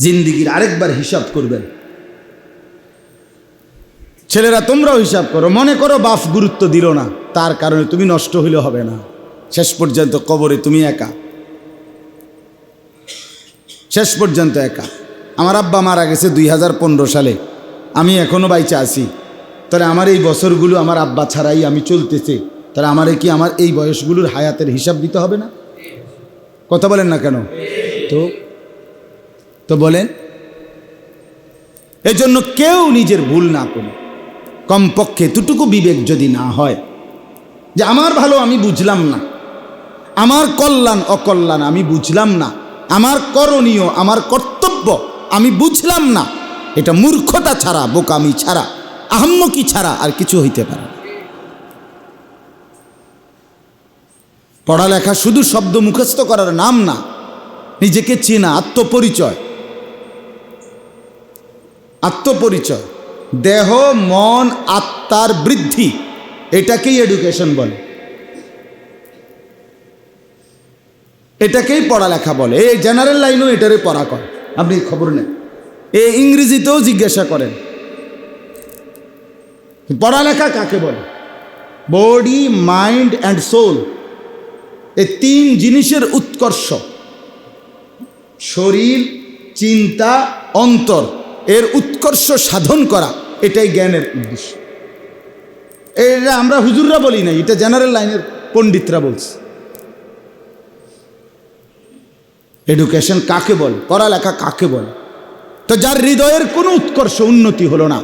জিন্দিগির আরেকবার হিসাব করবেন। ছেলেরা, তোমরাও হিসাব করো। মনে করো বাফ গুরুত্ব দিল না, তার কারণে তুমি নষ্ট হইলে হবে না। শেষ পর্যন্ত কবরে তুমি একা। শেষ পর্যন্ত একা। আমার আব্বা মারা গেছে দুই হাজার পনেরো সালে। আমি এখনও বাইচে আছি। তাহলে আমার এই বছরগুলো আমার আব্বা ছাড়াই আমি চলতেছে। তাহলে আমারে কি আমার এই বয়সগুলোর হায়াতের হিসাব দিতে হবে না? কথা বলেন না কেন? তো তো বলেন, এজন্য কেউ নিজের ভুল না করে কমপক্ষে এতটুকু বিবেক যদি না হয়, যে আমার ভালো আমি বুঝলাম না, আমার কল্যাণ অকল্যাণ আমি বুঝলাম না, আমার করণীয়, আমার কর্তব্য আমি বুঝলাম না, এটা মূর্খতা ছাড়া, বোকামি ছাড়া, আহম্মকি ছাড়া আর কিছু হইতে পারে পড়ালেখা শুধু শব্দ মুখস্থ করার নাম না, নিজেকে চেনা, আত্মপরিচয় আত্মপরিচয়। দেহ, মন, আত্মার বৃদ্ধি। এটাকেই এডুকেশন বলে। এটাকেই পড়ালেখা বলে। এই জেনারেল লাইনও এটারে পড়া করে। আপনি খবর নেন। এ ইংরেজিতেও জিজ্ঞাসা করেন। পড়ালেখা কাকে বলে? বডি মাইন্ড অ্যান্ড সোল এই তিন জিনিসের উৎকর্ষ। শরীর, চিন্তা, অন্তর। এর উৎকর্ষ সাধন করা, এটাই জ্ঞানের উদ্দেশ্য। এটা আমরা হুজুররা বলি না এটা জেনারেল লাইনের পণ্ডিতরা বলছে। এডুকেশন কাকে বলে? পড়ালেখা কাকে বলে? তো যার হৃদয়ের কোনো উৎকর্ষ উন্নতি হলো না,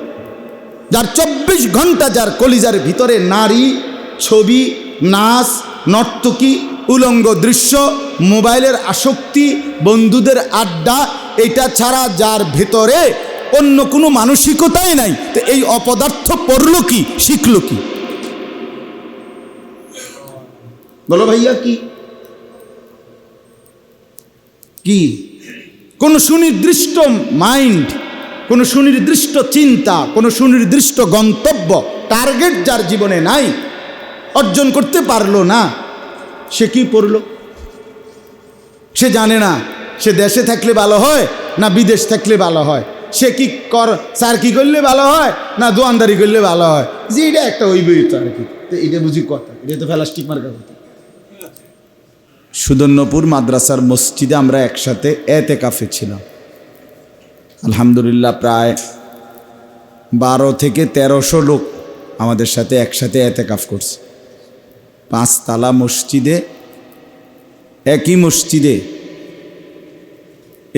যার চব্বিশ ঘণ্টা যার কলিজার ভিতরে নারী, ছবি, নাচ, নর্তকী, উলঙ্গ দৃশ্য, মোবাইলের আসক্তি, বন্ধুদের আড্ডা, এটা ছাড়া যার ভেতরে অন্য কোনো মানসিকতাই নাই। তো এই অপদার্থ পড়ল কি, শিখল কি? বলো ভাইয়া, কি? কি? কোনো সুনির্দিষ্ট মাইন্ড, কোনো সুনির্দিষ্ট চিন্তা, কোনো সুনির্দিষ্ট গন্তব্য, টার্গেট যার জীবনে নাই, অর্জন করতে পারল না, সে কি পড়ল? সে জানে না, সে দেশে থাকলে ভালো হয় না বিদেশ থাকলে ভালো হয়। সে কি কর, স্যার কি করলে ভালো হয় না দোয়ানদারি করলে ভালো হয়? যে এটা একটা ওই বই তো আর কি। তো এটা বুঝি কথা, এটা তো ফেলাস্টিক মার্কা কথা। সুদর্ণপুর মাদ্রাসার মসজিদে আমরা একসাথে এতে কাফে ছিলাম। আলহামদুলিল্লাহ প্রায় বারো থেকে তেরোশো লোক আমাদের সাথে একসাথে এতে কাফ করছে। পাঁচতলা মসজিদে, একই মসজিদে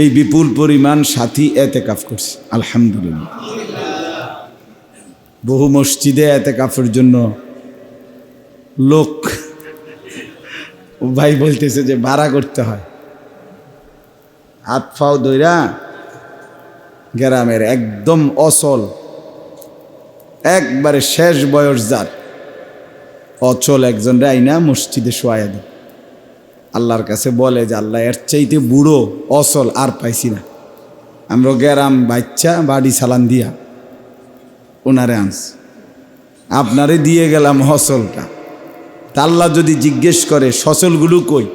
এই বিপুল পরিমাণ সাথী এতে কাফ করছে। আলহামদুলিল্লাহ। বহু মসজিদে এতে কাফের জন্য লোক ভাই বলতেছে যে ভাড়া করতে হয়। হাত ফাও দইরা গ্রামের একদম অচল, একবারে শেষ বয়স যার। অচল একজন আইনা মসজিদে শোয়া দেয় আল্লাহর কাছে বলে যে, আল্লাহ, এর চাইতে বুড়ো, অসল আর পাইছি না। আমরা গ্যারাম বাচ্চা, বাড়ি সালান দিয়া ওনারে আনস আপনারে দিয়ে গেলাম হসলটা। তা আল্লাহ যদি জিজ্ঞেস করে সচলগুলো কই?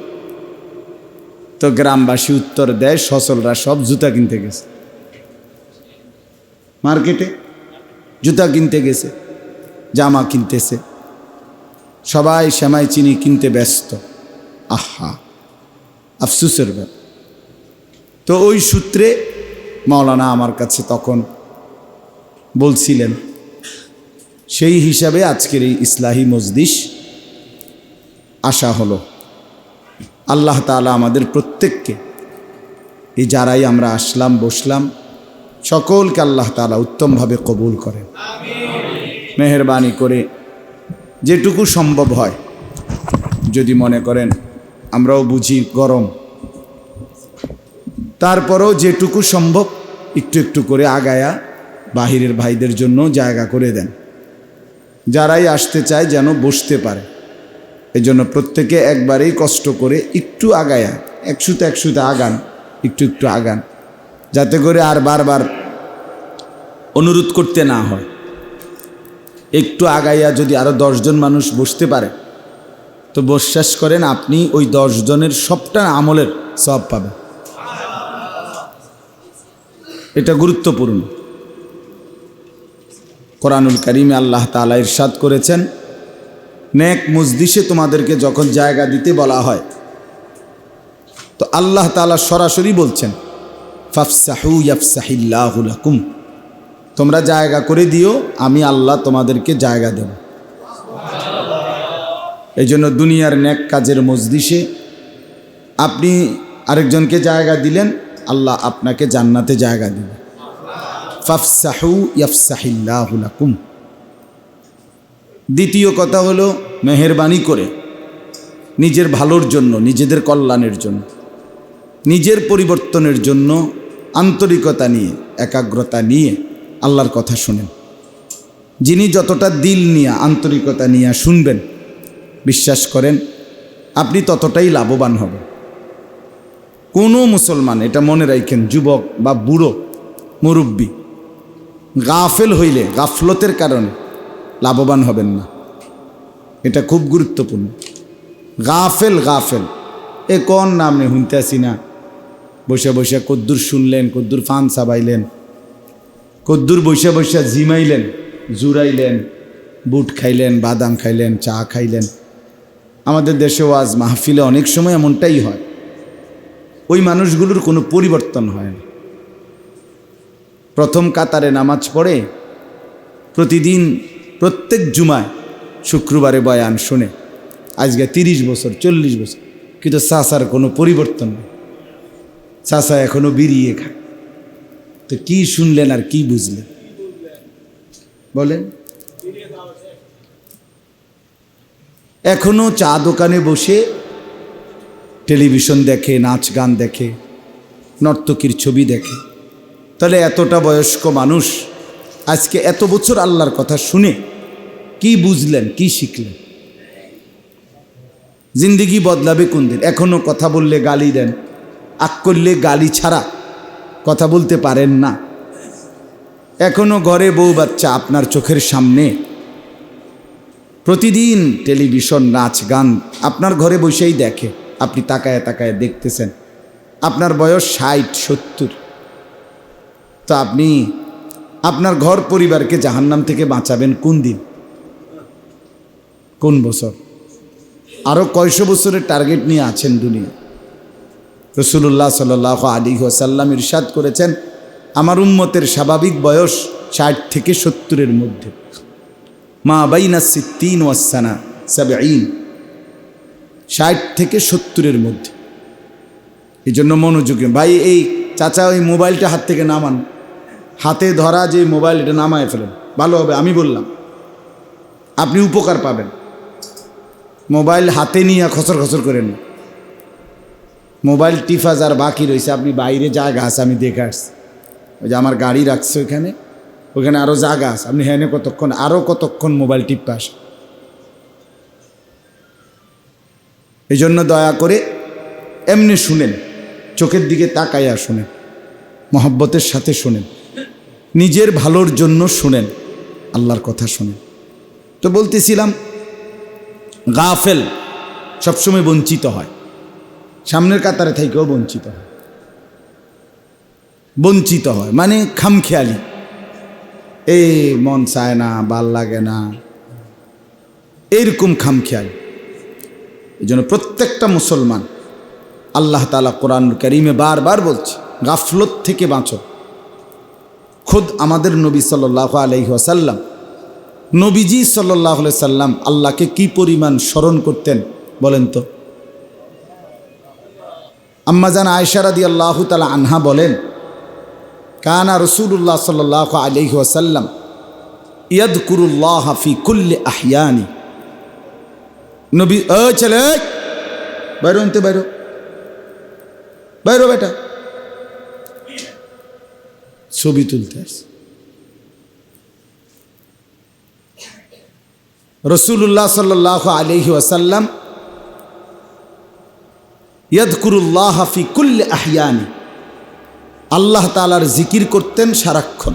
তো গ্রামবাসী উত্তর দেয় সচলরা সব জুতা কিনতে গেছে। মার্কেটে জুতা কিনতে গেছে, জামা কিনতেছে। সবাই শ্যামাই চিনি কিনতে ব্যস্ত। আহা, আফসুসের ব্যাপার। তো ওই সূত্রে মাওলানা আমার কাছে তখন বলছিলেন, সেই হিসাবে আজকের এই ইসলাহী মজলিস আসা হলো, আল্লাহ তালা আমাদের প্রত্যেককে, এই যারাই আমরা আসলাম, বসলাম, সকলকে আল্লাহ তালা উত্তমভাবে কবুল করেন। মেহরবানি করে যেটুকু সম্ভব হয়, যদি মনে করেন আমরাও বুঝি গরম। তারপরেও যেটুকু সম্ভব, একটু একটু করে আগায়া বাহিরের ভাইদের জন্য জায়গা করে দেন। যারাই আসতে চায় যেন বসতে পারে। এজন্য প্রত্যেকে একবারেই কষ্ট করে একটু আগায়া একশুতে একশুতে আগান, একটু একটু আগান, যাতে করে আর বারবার অনুরোধ করতে না হয়। একটু আগাইয়া যদি আরও দশজন মানুষ বসতে পারে তো বিশ্বাস করেন, আপনি ওই দশজনের সবটা আমলের সব পাবেন। এটা গুরুত্বপূর্ণ। কোরআনুল করিমে আল্লাহ তালা ইরশাদ করেছেন, নেক মজদিসে তোমাদেরকে যখন জায়গা দিতে বলা হয়, তো আল্লাহ তালা সরাসরি বলছেন, ফাফসাহু ইয়াফসাহিল্লাহুলাকুম তোমরা জায়গা করে দিও, আমি আল্লাহ তোমাদেরকে জায়গা দেব। এই জন্য দুনিয়ার নেক কাজের মজদিসে আপনি আরেকজনকে জায়গা দিলেন, আল্লাহ আপনাকে জান্নাতে জায়গা দেবে। ফাফসাহু ইয়াফসাহিল্লাহুলাকুম দ্বিতীয় কথা হলো মেহরবানি করে, নিজের ভালোর জন্য, নিজেদের কল্যাণের জন্য, নিজের পরিবর্তনের জন্য আন্তরিকতা নিয়ে, একাগ্রতা নিয়ে আল্লাহর কথা শুনেন। যিনি যতটা দিল নিয়ে আন্তরিকতা নিয়ে শুনবেন বিশ্বাস করেন, আপনি ততটাই লাভবান হবেন। কোনো মুসলমান, এটা মনে রাখেন, যুবক বা বুড়ো, মুরব্বী, গাফেল হইলে, গাফলতের কারণে লাভবান হবেন না। এটা খুব গুরুত্বপূর্ণ। গাফেল গাফেল। এ কোন নাম শুনতে আসি না। বসে বসে কদ্দুর শুনলেন, কদ্দুর ফান সাবাইলেন কদ্দুর বসে বসে জিমাইলেন জুরাইলেন বুট খাইলেন, বাদাম খাইলেন, চা খাইলেন। আমাদের দেশে আজ মাহফিলে অনেক সময় এমনটাই হয়। ওই মানুষগুলোর কোনো পরিবর্তন হয় না। প্রথম কাতারে নামাজ পড়ে, প্রতিদিন প্রত্যেক জুমায় শুক্রবারে বয়ান শুনে। আজকে তিরিশ বছর, চল্লিশ বছর, কিন্তু চাষার কোনো পরিবর্তন নেই। চাষা এখনও বেরিয়ে খায়। তো কি শুনলেন আর কি বুঝলেন? বলেন। এখনও চা দোকানে বসে টেলিভিশন দেখে, নাচ গান দেখে, নর্তকীর ছবি দেখে। তাহলে এতটা বয়স্ক মানুষ আজকে এত বছর আল্লাহর কথা শুনে কি বুঝলেন, কি শিখলেন? জিন্দিগি বদলাবে কোন দিন? এখনও কথা বললে গালি দেন। আক করলে গালি ছাড়া কথা বলতে পারেন না। এখনও ঘরে বউ বাচ্চা আপনার চোখের সামনে প্রতিদিন টেলিভিশন, নাচ, গান আপনার ঘরে বসেই দেখে। আপনি তাকায় তাকায় দেখতেছেন। আপনার বয়স ষাট, সত্তর। তো আপনি আপনার ঘর পরিবারকে জাহান্নাম থেকে বাঁচাবেন কোন দিন? কোন বছর? আরও কয়শো বছরের টার্গেট নিয়ে আছেন দুনিয়া। রসুল্লাহ সাল আলী ওসাল্লাম ইরশাদ করেছেন, আমার উম্মতের স্বাভাবিক বয়স ষাট থেকে সত্তরের মধ্যে। মা বাইনা সিদ্দিন ওয়াসানা সাবেইন ষাট থেকে সত্তরের মধ্যে। এই জন্য মনোযোগী ভাই, এই চাচা ওই মোবাইলটা হাত থেকে নামান। হাতে ধরা যে মোবাইল, এটা নামায় ফেলেন। ভালো হবে, আমি বললাম। আপনি উপকার পাবেন। মোবাইল হাতে নিয়ে খসর খসর করেন মোবাইল টিফা যার বাকি রয়েছে আপনি বাইরে জায়গা আছে আমি দেখে আসছি। ওই যে আমার গাড়ি রাখছে ওইখানে। ওইখানে আরও জায়গা আছে। আপনি হ্যাঁ কতক্ষণ আরও কতক্ষণ মোবাইল টিপতে আস এই জন্য দয়া করে এমনি শুনেন, চোখের দিকে তাকাইয়া শুনেন, মহব্বতের সাথে শুনেন, নিজের ভালোর জন্য শুনেন, আল্লাহর কথা শুনেন। তো বলতেছিলাম, গাফেল সবসময় বঞ্চিত হয়। সামনের কাতারে থেকেও বঞ্চিত হয়। বঞ্চিত হয় মানে খামখেয়ালি। এই মন চায় না, ভালো লাগে না। এইরকম খামখেয়ালি। এই জন্য প্রত্যেকটা মুসলমান আল্লাহ তালা কোরআন করিমে বারবার বলছে, গাফলত থেকে বাঁচো। খুদ আমাদের নবী সাল্লাহ আলহি আসাল্লাম নবীজি সাল্লাহ সাল্লাম আল্লাহকে কি পরিমাণ স্মরণ করতেন বলেন তো? আম্মাজান আয়সারাদি আল্লাহ তালা আনহা বলেন কানা রসুল্লাহ সাল্লাহ আলহি আসাল্লাম ইয়াদকুরুল্লাহ হাফি কুল্লে আহিয়ানি নবী ও ছেলে বাইরো আনতে বাইরো বাইরো বেটা ছবি তুলতে আসছে রসুল্লাহ সাল্লাহ আলহি ওয়াসাল্লাম ইয়াদকুরুল্লাহ হাফি কুল্লে আহিয়ানি আল্লাহ তালার জিকির করতেন সারাক্ষণ।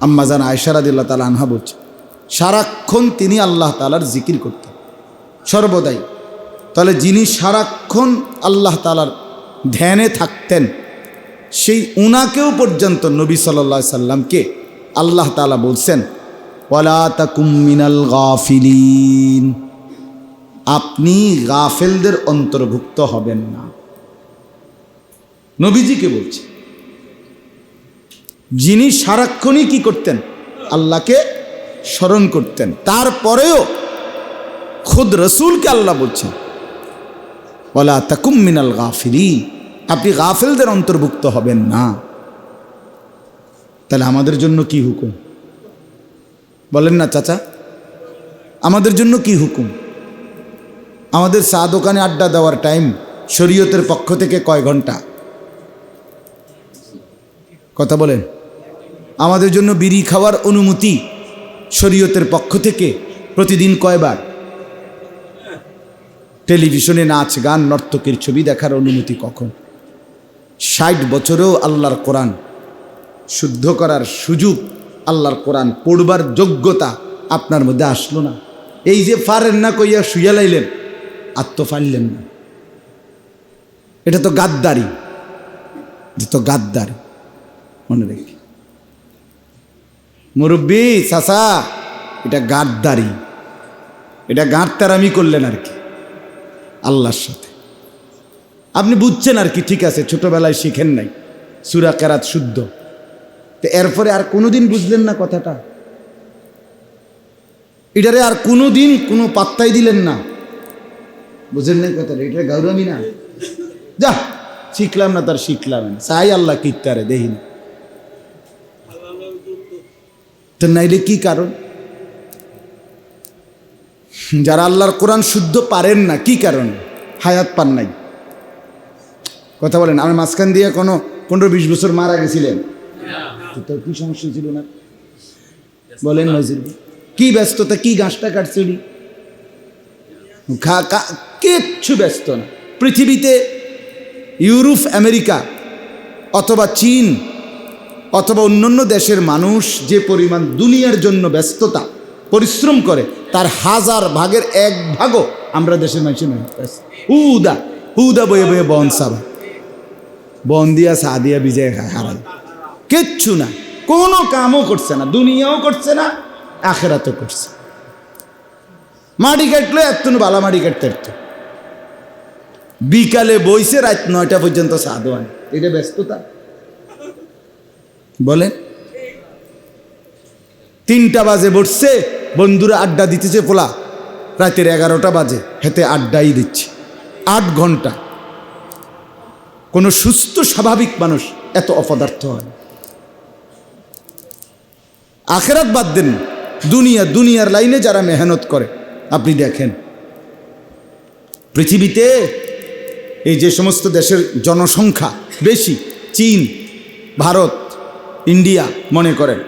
আম্মাজান আয়সারাদিল্লা তালা আনহা বলছে, সারাক্ষণ তিনি আল্লাহ তালার জিকির করতেন। সর্বদাই। তাহলে যিনি সারাক্ষণ আল্লাহ তালার ধ্যানে থাকতেন, সেই উনাকেও পর্যন্ত নবী সাল্লা সাল্লামকে আল্লাহ তালা বলছেন মিনাল গাফিলিন। আপনি গাফেলদের অন্তর্ভুক্ত হবেন না। নবীজিকে বলছে। যিনি সারাক্ষণই কি করতেন? আল্লাহকে স্মরণ করতেন। তারপরেও খুদ রসুলকে আল্লাহ বলছেন ওলা তাকুম মিনাল গাফিলিন। আপনি গাফেলদের অন্তর্ভুক্ত হবেন না। তাহলে আমাদের জন্য কি হুকুম? বলেন না, চাচা। আমাদের জন্য কি হুকুম? আমাদের চা দোকানে আড্ডা দেওয়ার টাইম শরীয়তের পক্ষ থেকে কয় ঘণ্টা? কথা বলেন। আমাদের জন্য বিড়ি খাওয়ার অনুমতি শরীয়তের পক্ষ থেকে প্রতিদিন কয়বার? টেলিভিশনে নাচ, গান, নর্তকের ছবি দেখার অনুমতি কখন? ষাট বছরেও আল্লাহর কোরআন শুদ্ধ করার সুযোগ আল্লাহর কোরআন পড়বার যোগ্যতা আপনার মধ্যে আসলো না। এই যে ফারেন না কইয়া শুইয়া লাইলেন পারলেন না। এটা তো গাদ্দারি। এটা তো গাদ্দারি। মনে রেখে। মুরব্বী চাষা এটা গাদ্দারি। এটা গাঁটতারামি করলেন আর কি, আল্লাহর সাথে। আপনি বুঝছেন আর কি, ঠিক আছে, ছোটবেলায় শিখেন নাই, সুরা কেরাত শুদ্ধ। তো এরপরে আর কোনোদিন বুঝলেন না কথাটা? এটারে আর কোনোদিন কোনো পাত্তাই দিলেন না। বুঝেন নাই কথাটা এটা গৌরবই না। যা, শিখলাম না তার শিখলাম চাই আল্লাহ কিত্তারে দেখি না তো নাইলে কি কারণ? যারা আল্লাহর কোরআন শুদ্ধ পারেন না, কি কারণ? হায়াত পান নাই। কথা বলেন, আমি মাঝখান দিয়ে কোনো পনেরো বিশ বছর মারা গেছিলেন। তো কি সমস্যা ছিল না? বলেন নজির কি ব্যস্ততা, কি গাছটা কাটছিলি? কিচ্ছু ব্যস্ত না। পৃথিবীতে ইউরোপ, আমেরিকা অথবা চীন অথবা অন্যান্য দেশের মানুষ যে পরিমাণ দুনিয়ার জন্য ব্যস্ততা, পরিশ্রম করে, তার হাজার ভাগের এক ভাগও আমরা দেশের মানুষের নয়। হুদা হুদা বয়ে বয়ে বন সাবা। বন দিয়া সা দিয়া বিজয় হারাই কিচ্ছু না। কোনো কামও করছে না। দুনিয়াও করছে না, আখেরাতও করছে। মাটি কাটলে এত বালা মাটি কাটতে পারতো বিকালে বইছে রাত নয়টা পর্যন্ত সাধু আনে এটা ব্যস্ততা। বলেন। তিনটা বাজে বসছে, বন্ধুরা আড্ডা দিতেছে পোলা। রাতের এগারোটা বাজে হেতে আড্ডাই দিচ্ছে। আট ঘণ্টা। কোনো সুস্থ, স্বাভাবিক মানুষ এত অপদার্থ হয় আখেরাত বাদ দেন। দুনিয়া, দুনিয়ার লাইনে যারা মেহনত করে, আপনি দেখেন। পৃথিবীতে এই যে সমস্ত দেশের জনসংখ্যা বেশি, চীন, ভারত ইন্ডিয়া মনে করেন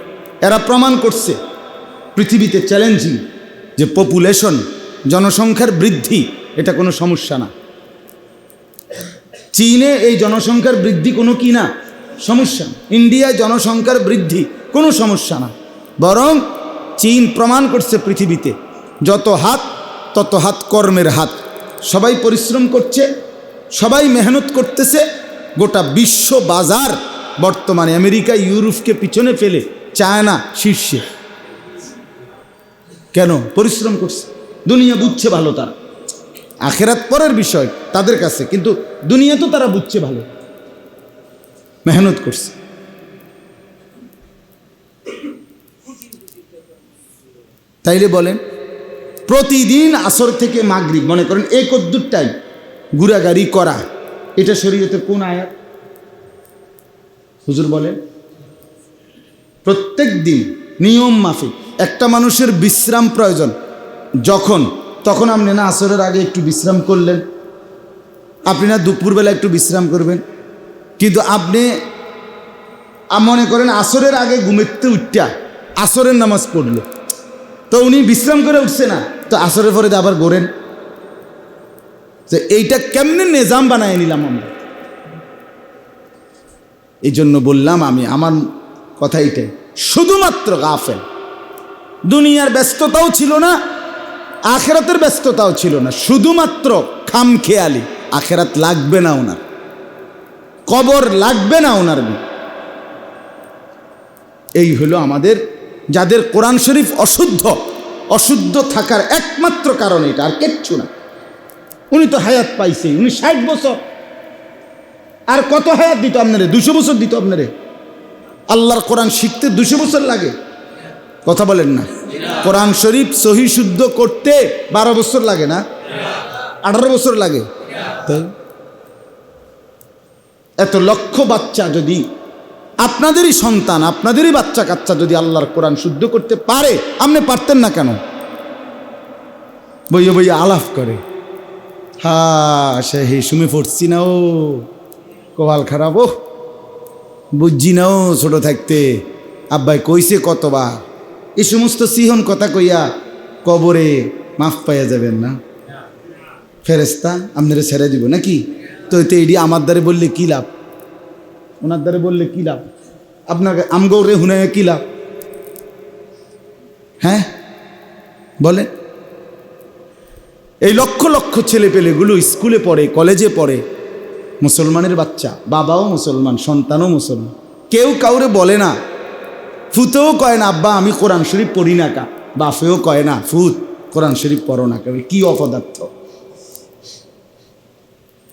এরা প্রমাণ করছে পৃথিবীতে চ্যালেঞ্জিং যে পপুলেশন জনসংখ্যার বৃদ্ধি, এটা কোনো সমস্যা না। চীনে এই জনসংখ্যার বৃদ্ধি কোনো কি না? সমস্যা। ইন্ডিয়ায় জনসংখ্যার বৃদ্ধি কোনো সমস্যা না। বরং চীন প্রমাণ করছে পৃথিবীতে, যত হাত, তত হাত কর্মের হাত। সবাই পরিশ্রম করছে, সবাই মেহনত করতেছে, গোটা বিশ্ব বাজার বর্তমানে আমেরিকা, ইউরোপকে পিছনে ফেলে চায়না শীর্ষে। কেন? পরিশ্রম করছে। দুনিয়া বুঝছে ভালো তারা। আখেরাত পরের বিষয় তাদের কাছে, কিন্তু দুনিয়া তো তারা বুঝছে ভালো। মেহনত করছে। তাইলে বলেন, প্রতিদিন আসর থেকে মাগরিব, মনে করেন এই কদ্দুরটাই গুড়াগাড়ি করা, এটা শরীয়তের কোন আয়াত? হুজুর বলেন, প্রত্যেক দিন নিয়ম মাফিক, একটা মানুষের বিশ্রাম প্রয়োজন। যখন, তখন আপনি না আসরের আগে একটু বিশ্রাম করলেন, আপনি না দুপুরবেলা একটু বিশ্রাম করবেন। কিন্তু আপনি মনে করেন আসরের আগে ঘুমেতে উঠটা আসরের নামাজ পড়ল। তো উনি বিশ্রাম করে উঠছে না, তো আসরের পরে আবার গড়েন যে এইটা কেমনে নিজাম বানায় নিলাম আমরা? এই জন্য বললাম আমি, আমার কথা এইটাই। শুধুমাত্র গাফেল। দুনিয়ার ব্যস্ততাও ছিল না, আখেরাতের ব্যস্ততাও ছিল না। শুধুমাত্র খামখেয়ালি। আখেরাত লাগবে না ওনার। কবর লাগবে না ওনার এই হলো আমাদের, যাদের কোরআন শরীফ অশুদ্ধ অশুদ্ধ থাকার একমাত্র কারণ এটা, আর কিচ্ছু না। উনি তো হায়াত পাইছে উনি ষাট বছর আর কত হায়াত দিত আপনারে? দুশো বছর দিত আপনারে? আল্লাহর কোরআন শিখতে দুশো বছর লাগে। কথা বলেন না। কোরআন শরীফ সহি শুদ্ধ করতে বারো বছর লাগে না? আঠারো বছর লাগে? এত লক্ষ বাচ্চা যদি আপনাদেরই সন্তান, আপনাদেরই বাচ্চা কাচ্চা যদি আল্লাহর কোরআন শুদ্ধ করতে পারে, আপনি পারতেন না কেন? বইয়ে বইয়ে আলাপ করে। হা, সে হে শুমে পড়ছি না ও। কপাল খারাপ ও বুঝছি না ও ছোট থাকতে। আব্বাই কইছে কতবার এই সমস্ত সিহন কথা কইয়া কবরে মাফ পাইয়া যাবেন না। ফেরেস্তা আপনারা ছেড়ে দিব নাকি? তো এতে এটি আমার দ্বারে বললে কী লাভ? ওনার দ্বারে বললে কী লাভ? আপনাকে আমগৌরে হুনে কী লাভ? হ্যাঁ? বলে? এই লক্ষ লক্ষ ছেলে পেলেগুলো স্কুলে পড়ে, কলেজে পড়ে মুসলমানের বাচ্চা, বাবাও মুসলমান, সন্তানও মুসলমান। কেউ কাউরে বলে না ফুতেও কয় না, আব্বা, আমি কোরআন শরীফ পড়ি না কা। বাফেও কয় না ফুত কোরআন শরীফ পড়ো না কা। কি অপদার্থ?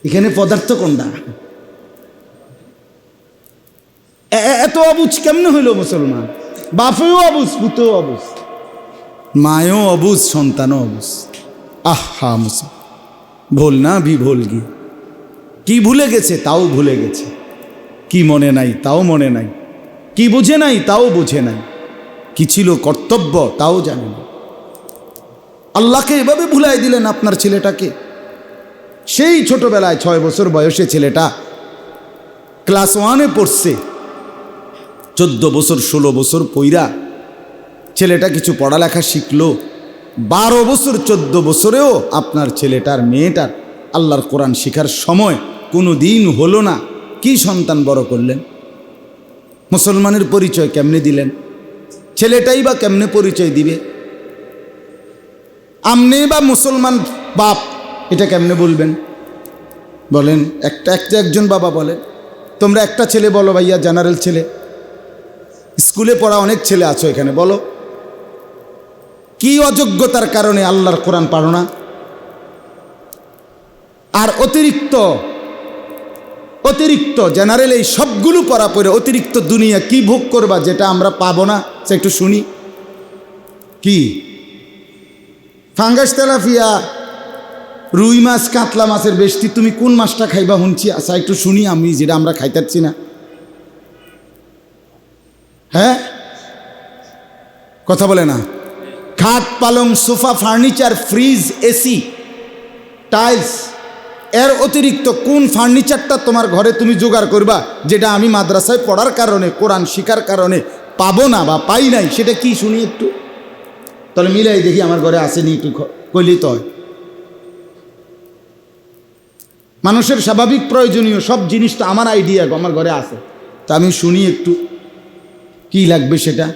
এখানে পদার্থ কোনটা? এত অবুজ কেমনে হইল মুসলমান? বাপেও অবুজ পুতেও অবুজ মায়ও অবুজ সন্তানও অবুজ আহা, মুসলমান। ভোল না ভি ভোল কি কি ভুলে গেছে তাও ভুলে গেছে। কি মনে নাই তাও মনে নাই। কি বুঝে নাই তাও বুঝে নাই। কি ছিল কর্তব্য তাও জানে না। আল্লাহকে এভাবে ভুলাই দিলেন আপনার ছেলেটাকে। সেই ছোটবেলায় ছয় বছর বয়সে ছেলেটা ক্লাস ওয়ানে পড়ছে। চোদ্দ বছর, ষোলো বছর পইরা ছেলেটা কিছু পড়ালেখা শিখলো। বারো বছর, চোদ্দ বছরেও আপনার ছেলেটার মেয়েটার আল্লাহর কোরআন শিখার সময় কোনো দিন হলো না। কি সন্তান বড় করলেন? মুসলমানের পরিচয় কেমনে দিলেন? ছেলেটাই বা কেমনে পরিচয় দিবে? আমনে বা মুসলমান বাপ, এটা কেমনে বলবেন? বলেন, একটা একটা একজন বাবা বলেন, তোমরা একটা ছেলে বলো ভাইয়া, জেনারেল ছেলে। স্কুলে পড়া অনেক ছেলে আছো এখানে, বলো। কি অযোগ্যতার কারণে আল্লাহর কোরআন পারো না? আর অতিরিক্ত অতিরিক্ত জেনারেল এই সবগুলো পড়া পড়ে অতিরিক্ত দুনিয়া কি ভোগ করবা যেটা আমরা পাবো না? সে একটু শুনি। কি? ফাঙ্গাস তেলাফিয়া, রুই মাছ, কাতলা মাছের বেশটি তুমি কোন মাছটা খাইবা শুনছি আচ্ছা একটু শুনি আমি, যেটা আমরা খাইতারছি না। হ্যাঁ? কথা বলে না। খাট পালং, sofa, furniture, fridge, AC, tiles এর অতিরিক্ত কোন ফার্নিচারটা তোমার ঘরে তুমি জোগাড় করবা, যেটা আমি মাদ্রাসায় পড়ার কারণে, কোরআন শিকার কারণে পাবো না বা পাই নাই, সেটা কি শুনি একটু? তাহলে মিলাই দেখি, আমার ঘরে আসেনি একটু কইলেই তো হয়। মানুষের স্বাভাবিক প্রয়োজনীয় সব জিনিস তো আমার আইডিয়া আমার ঘরে আছে। তা আমি শুনি একটু, কি লাগবে সেটা?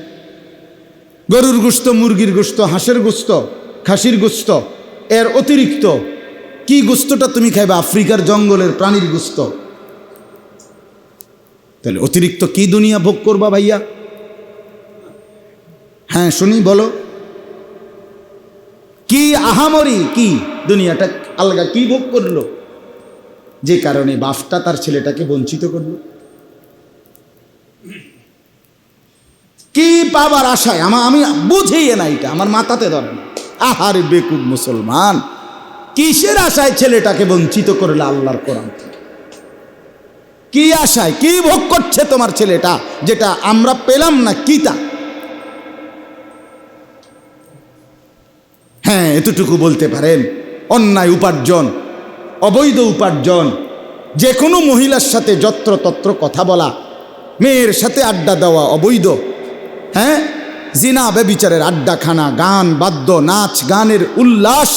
গরুর গোস্ত, মুরগির গোস্ত, হাঁসের গোস্ত, খাসির গোস্ত, এর অতিরিক্ত কি গুস্তটা তুমি খাইবে? আফ্রিকার জঙ্গলের প্রাণীর গুস্ত। তাহলে অতিরিক্ত কি দুনিয়া ভোগ করবা ভাইয়া? হ্যাঁ শুনি, বলো। কি আহামরি, কি? দুনিয়াটা আলগা কি ভোগ করল? যে কারণে বাপটা তার ছেলেটাকে বঞ্চিত করল। কি পাবার আশায়? আমা আমি বুঝেই না এটা, আমার মাথাতে ধরে না। আহারে বেকুব মুসলমান। কিসের আশায় ছেলেটাকে বঞ্চিত করলে আল্লাহর কোরআন কি আশায়, কি ভোগ করছে তোমার ছেলেটা যেটা আমরা পেলাম না? কি তা? হ্যাঁ এতটুকু বলতে পারেন। অন্যায় উপার্জন, অবৈধ উপার্জন, যে কোনো মহিলার সাথে যত্রতত্র কথা বলা, মেয়ের সাথে আড্ডা দেওয়া অবৈধ হ্যাঁ? জিনা বেবিচারের আড্ডাখানা, গান, বাদ্য, নাচ, গানের উল্লাস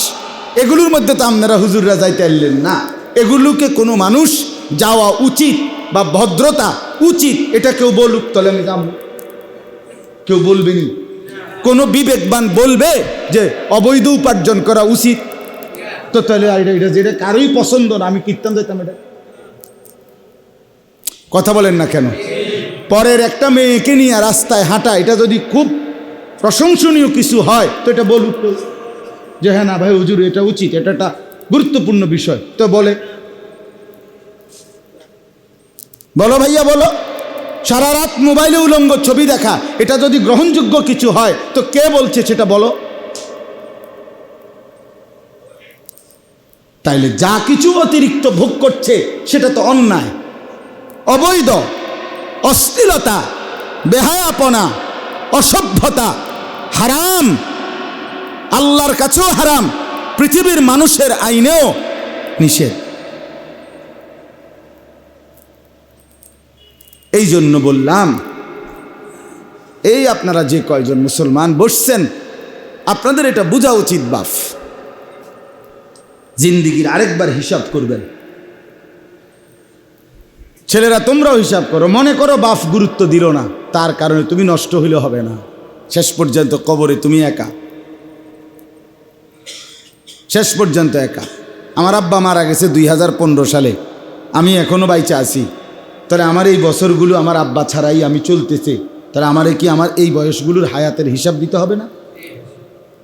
এগুলোর মধ্যে তো আপনারা হুজুররা যাইতে পারলেন না। এগুলোকে কোনো মানুষ যাওয়া উচিত বা ভদ্রতা উচিত, এটা কেউ বলুক, তাহলে আমি যাব। কেউ বলবেনি কোনো বিবেকবান বলবে যে অবৈধ উপার্জন করা উচিত। তো তাহলে এটা এটা যেটা কারোই পছন্দ না, আমি কীর্তন দিতাম এটা। কথা বলেন না কেন? পরের একটা মেয়েকে নিয়ে রাস্তায় হাঁটা, এটা যদি খুব প্রশংসনীয় কিছু হয়, তো এটা বলুক। যে হ্যাঁ না ভাই, হুজুর, এটা উচিত, এটা একটা গুরুত্বপূর্ণ বিষয়। তো বলে। বলো ভাইয়া, বলো। সারা রাত মোবাইলে উলঙ্গ ছবি দেখা, এটা যদি গ্রহণযোগ্য কিছু হয়, তো কে বলছে সেটা বলো। তাইলে যা কিছু অতিরিক্ত ভোগ করছে, সেটা তো অন্যায়। অবৈধ, অশ্লীলতা, বেহায়াপনা, অসভ্যতা, হারাম আল্লাহর কাছেও হারাম, পৃথিবীর মানুষের আইনেও নিষেধ। এই জন্য বললাম, এই আপনারা যে কয়জন মুসলমান বসছেন, আপনাদের এটা বোঝা উচিত বাফ। জিন্দিগির আরেকবার হিসাব করবেন। ছেলেরা, তোমরাও হিসাব করো, মনে করো বাফ গুরুত্ব দিল না, তার কারণে তুমি নষ্ট হইলে হবে না। শেষ পর্যন্ত কবরে তুমি একা। শেষ পর্যন্ত একা। আমার আব্বা মারা গেছে দুই হাজার পনেরো সালে। আমি এখনও বাইচে আছি। তাহলে আমার এই বছরগুলো আমার আব্বা ছাড়াই আমি চলতেছে। তাহলে আমারে কি আমার এই বয়সগুলোর হায়াতের হিসাব দিতে হবে না?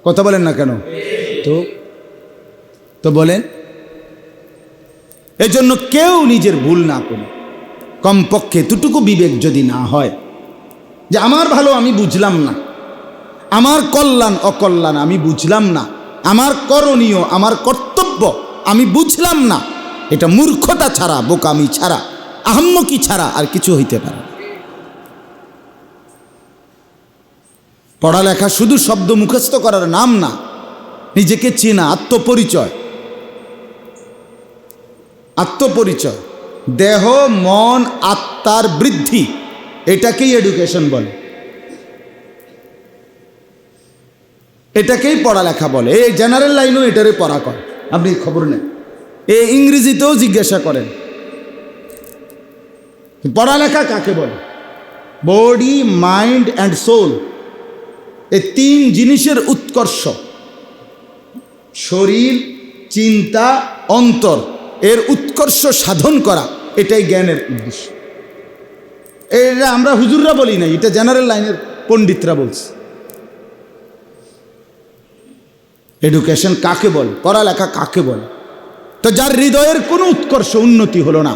কথা বলেন না কেন? তো তো বলেন, এজন্য কেউ নিজের ভুল না করে কমপক্ষে এতটুকু বিবেক যদি না হয়, যে আমার ভালো আমি বুঝলাম না। আমার কল্যাণ, অকল্যাণ আমি বুঝলাম না। আমার করণীয়, আমার কর্তব্য, আমি বুঝলাম না। এটা মূর্খতা ছাড়া, বোকামি ছাড়া, আহম্মকি ছাড়া আর কিছু হইতে পারে পড়ালেখা শুধু শব্দ মুখস্থ করার নাম না, নিজেকে চেনা, আত্মপরিচয়। আত্মপরিচয়, দেহ, মন, আত্মার বৃদ্ধি, এটাকেই এডুকেশন বলে। এটাকেই পড়ালেখা বলে। এই জেনারেল লাইনও এটারে পড়া করে। আপনি খবর নেন। এ ইংরেজিতেও জিজ্ঞাসা করেন। পড়ালেখা কাকে বলে? বডি মাইন্ড অ্যান্ড সোল এই তিন জিনিসের উৎকর্ষ। শরীর, চিন্তা, অন্তর। এর উৎকর্ষ সাধন করা। এটাই জ্ঞানের উদ্দেশ্য। এটা আমরা হুজুররা বলি না এটা জেনারেল লাইনের পণ্ডিতরা বলছে। এডুকেশন কাকে বল? পড়ালেখা কাকে বলে? তো যার হৃদয়ের কোনো উৎকর্ষ উন্নতি হলো না,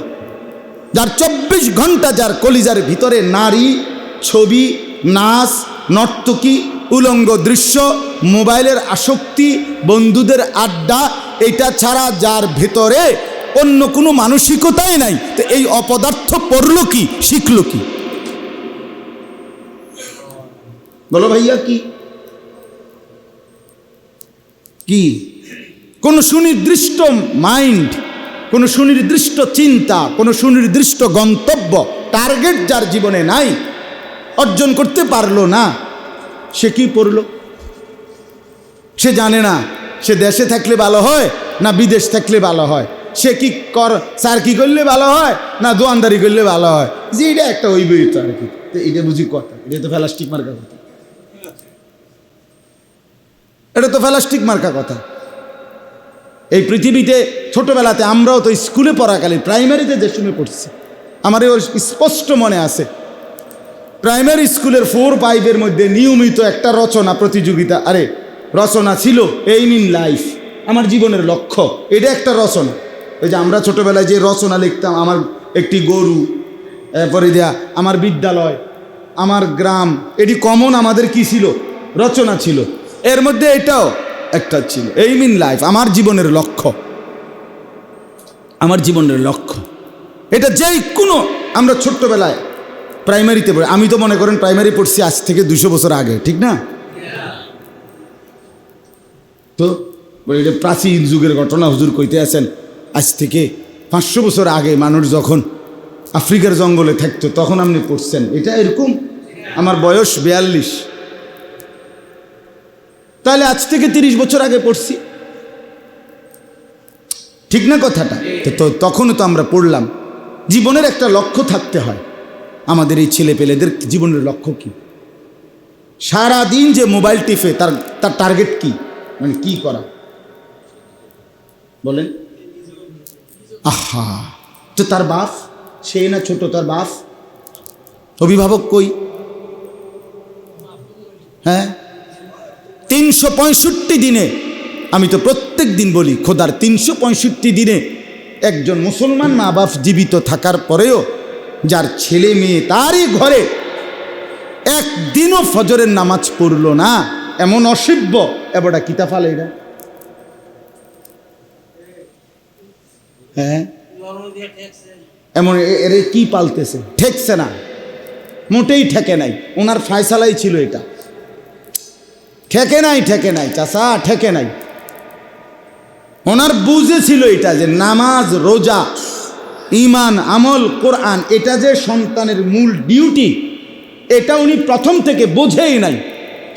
যার চব্বিশ ঘণ্টা যার কলিজার ভিতরে নারী, ছবি, নাচ, নর্তকী, উলঙ্গ দৃশ্য, মোবাইলের আসক্তি, বন্ধুদের আড্ডা, এটা ছাড়া যার ভেতরে অন্য কোনো মানসিকতাই নাই, তো এই অপদার্থ পড়ল কি, শিখল কি? বলো ভাইয়া কি? কি? কোন সুনির্দিষ্ট মাইন্ড, কোন সুনির্দিষ্ট চিন্তা, কোন সুনির্দিষ্ট গন্তব্য, টার্গেট যার জীবনে নাই, অর্জন করতে পারল না, সে কি পড়ল? সে জানে না, সে দেশে থাকলে ভালো হয় না বিদেশ থাকলে ভালো হয়? সে কি কর, স্যার কি করলে ভালো হয় না দোয়ানদারি করলে ভালো হয়? যে এটা একটা ওই বই তো আর কি। এটা বুঝি কথা, এটা তো ফেলাস্টিক মার্কা কথা। এটা তো ফেলাস্টিক মার্কা কথা। এই পৃথিবীতে ছোটবেলাতে আমরাও তো স্কুলে পড়াকালে প্রাইমারিতে যে সময় পড়ছি, আমার ওর স্পষ্ট মনে আছে। প্রাইমারি স্কুলের ফোর ফাইভের মধ্যে নিয়মিত একটা রচনা প্রতিযোগিতা, আরে, রচনা ছিল এইম ইন লাইফ, আমার জীবনের লক্ষ্য, এটা একটা রচনা। ওই যে আমরা ছোটবেলায় যে রচনা লিখতাম, আমার একটি গরু, এরপরে দেয়া, আমার বিদ্যালয়, আমার গ্রাম, এটি কমন আমাদের কি ছিল? রচনা ছিল। এর মধ্যে এটাও একটা ছিল। এইম মিন লাইফ আমার জীবনের লক্ষ্য। আমার জীবনের লক্ষ্য। এটা যেই কোনো, আমরা ছোট্টবেলায় প্রাইমারিতে পড়ি। আমি তো মনে করেন প্রাইমারি পড়ছি আজ থেকে দুশো বছর আগে, ঠিক না? তো এটা প্রাচীন যুগের ঘটনা, হুজুর কইতে আছেন, আজ থেকে পাঁচশো বছর আগে মানুষ যখন আফ্রিকার জঙ্গলে থাকতো, তখন আপনি পড়ছেন। এটা এরকম? আমার বয়স বিয়াল্লিশ। তাহলে আজ থেকে তিরিশ বছর আগে পড়ছি। ঠিক না কথাটা? তো তখনও তো আমরা পড়লাম। জীবনের একটা লক্ষ্য থাকতে হয়। আমাদের এই ছেলে পেলেদের জীবনের লক্ষ্য কি? সারা দিন যে মোবাইল টিপে, তার তার টার্গেট কি? মানে কি করা? বলেন। আহা! তো তার বাপ? সে না ছোট তার বাপ? অভিভাবক কই? হ্যাঁ? তিনশো পঁয়ষট্টি দিনে, আমি তো প্রত্যেক দিন বলি, খোদার তিনশো পঁয়ষট্টি দিনে একজন মুসলমান মা বাপ জীবিত থাকার পরেও যার ছেলে মেয়ে তারই ঘরে একদিনও ফজরের নামাজ পড়ল না, এমন অসভ্য। এবারটা কিতা ফালে এটা? হ্যাঁ? এমন এর কি পালতেছে? ঠেকছে না। মোটেই ঠেকে নাই। ওনার ফায়সালাই ছিল এটা। ঠেকে নাই ঠেকে নাই চাষা ঠেকে নাই। ওনার বুঝেছিল এটা যে নামাজ, রোজা ইমান আমল, কোরআন, এটা যে সন্তানের মূল ডিউটি, এটা উনি প্রথম থেকে বোঝেই নাই,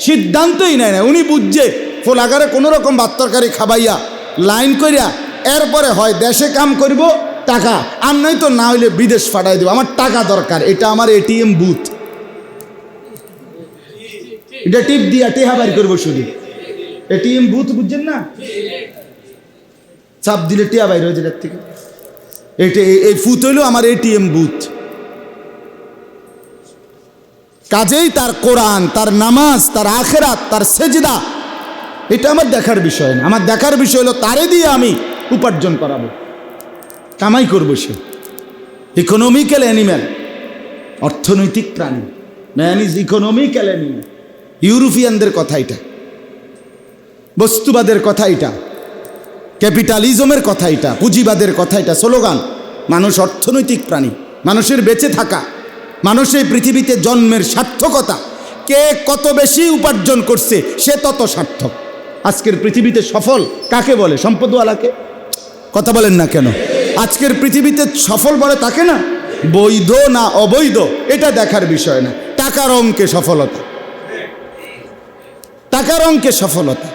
সিদ্ধান্তই নেয় না উনি বুঝছে, ফোলাগারে কোনো রকম বাত্তরকারি খাবাইয়া, লাইন করিয়া, এরপরে হয় দেশে কাম করিব টাকা, আর নয় তো না হইলে বিদেশ ফাটাই দেবো। আমার টাকা দরকার, এটা আমার এটিএম বুথ। এটা টিপ দিয়া টেহা বাড়ি করব শুধু। এটিএম বুথ বুঝছেন না? চাপ দিলে টিয়া বাইর হয়ে যেটার থেকে। এটা এই ফুত হইল আমার এটিএম বুথ কাজেই তার কোরআন, তার নামাজ, তার আখেরাত, তার সেজদা, এটা আমার দেখার বিষয় না। আমার দেখার বিষয় হলো তারে দিয়ে আমি উপার্জন করাবো। কামাই করব সে। ইকোনমিক্যাল অ্যানিম্যাল অর্থনৈতিক প্রাণী। ম্যান ইজ ইকোনমিক্যাল অ্যানিম্যাল ইউরোপিয়ানদের কথা এটা, বস্তুবাদের কথা এটা, ক্যাপিটালিজমের কথা এটা, পুঁজিবাদের কথা এটা, স্লোগান, মানুষ অর্থনৈতিক প্রাণী, মানুষের বেঁচে থাকা মানুষের পৃথিবীতে জন্মের সার্থকতা, কে কত বেশি উপার্জন করছে সে তত সার্থক। আজকের পৃথিবীতে সফল কাকে বলে? সম্পদওয়ালাকে? কথা বলেন না কেন? আজকের পৃথিবীতে সফল বলে তাকে না? বৈধ না অবৈধ, এটা দেখার বিষয় না। টাকার অঙ্কে সফলতা। টাকার অঙ্কে সফলতা।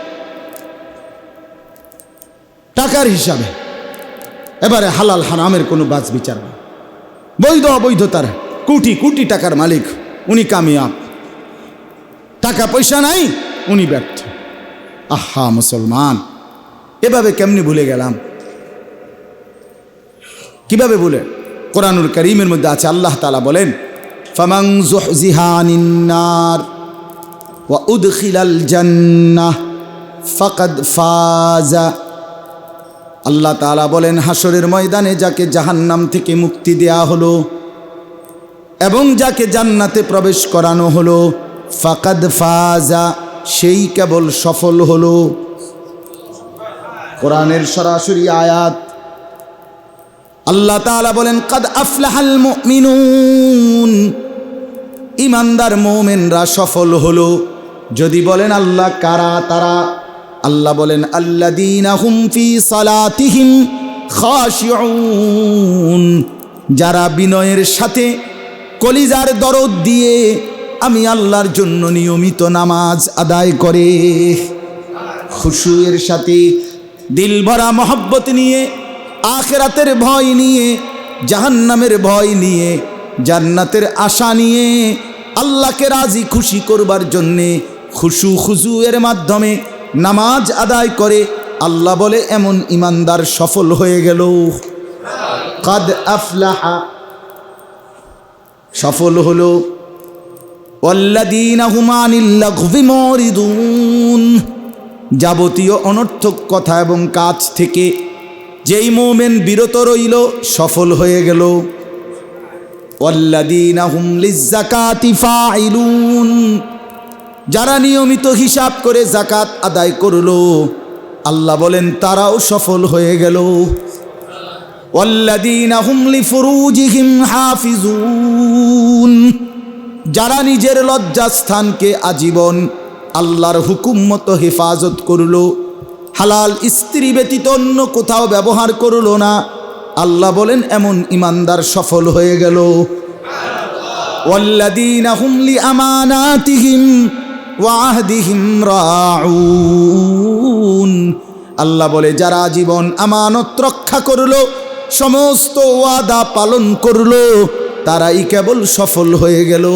টাকার হিসাবে। এবারে হালাল হারামের কোনো বাজ বিচার নেই বৈধ অবৈধতার কোটি কোটি টাকার মালিক, উনি কামিয়াব। টাকা পয়সা নাই, উনি ব্যর্থ। আহা, মুসলমান, এভাবে কেমনি ভুলে গেলাম? কীভাবে বলে কোরআনুল করিমের মধ্যে আছে, আল্লাহ তালা বলেন ফামাং জুহজিহানিন্নার ওয়া জান্নাহ ফাকাদ ফাজা আল্লাহ তাআলা বলেন হাসরের ময়দানে যাকে জাহান্নাম থেকে মুক্তি দেয়া হলো এবং যাকে জান্নাতে প্রবেশ করানো হলো, ফাকাদ ফাজা, সেই কেবল সফল হলো। কোরআনের সরাসরি আয়াত। আল্লাহ তাআলা বলেন, কাদ আফলাহাল মিনুন ইমানদার মোমেনরা সফল হলো। যদি বলেন আল্লাহ কারা তারা, আল্লাহ বলেন হুম ফি সালাতিহিম যারা বিনয়ের সাথে কলিজার দরদ দিয়ে আমি আল্লাহর জন্য নিয়মিত নামাজ আদায় করে, খুশুয়ের সাথে দিল ভরা মহব্বত নিয়ে, আখেরাতের ভয় নিয়ে, জাহান্নামের ভয় নিয়ে, জান্নাতের আশা নিয়ে, আল্লাহকে রাজি খুশি করবার জন্যে খুশু খুশু এর মাধ্যমে নামাজ আদায় করে, আল্লাহ বলে, এমন ইমানদার সফল হয়ে গেল। কাদ আফলাহা, সফল হলো। যাবতীয় অনর্থক কথা এবং কাজ থেকে যেই মোমেন বিরত রইল, সফল হয়ে গেল। ফাইলুন যারা নিয়মিত হিসাব করে জাকাত আদায় করলো আল্লাহ বলেন তারাও সফল হয়ে গেল ওয়াল্লাদিনা হুম লিফুরুজিহিম হাফিজুন যারা নিজের লজ্জাস্থানকে আজীবন আল্লাহর হুকুম মতো হেফাজত করলো হালাল স্ত্রী ব্যতীত অন্য কোথাও ব্যবহার করলো না আল্লাহ বলেন এমন ইমানদার সফল হয়ে গেল والذين هم لأماناتهم ওয়াহদিহিম রাউন। আল্লাহ বলে, যারা জীবন আমানত রক্ষা করল, সমস্ত ওয়াদা পালন করল, তারাই কেবল সফল হয়ে গেল।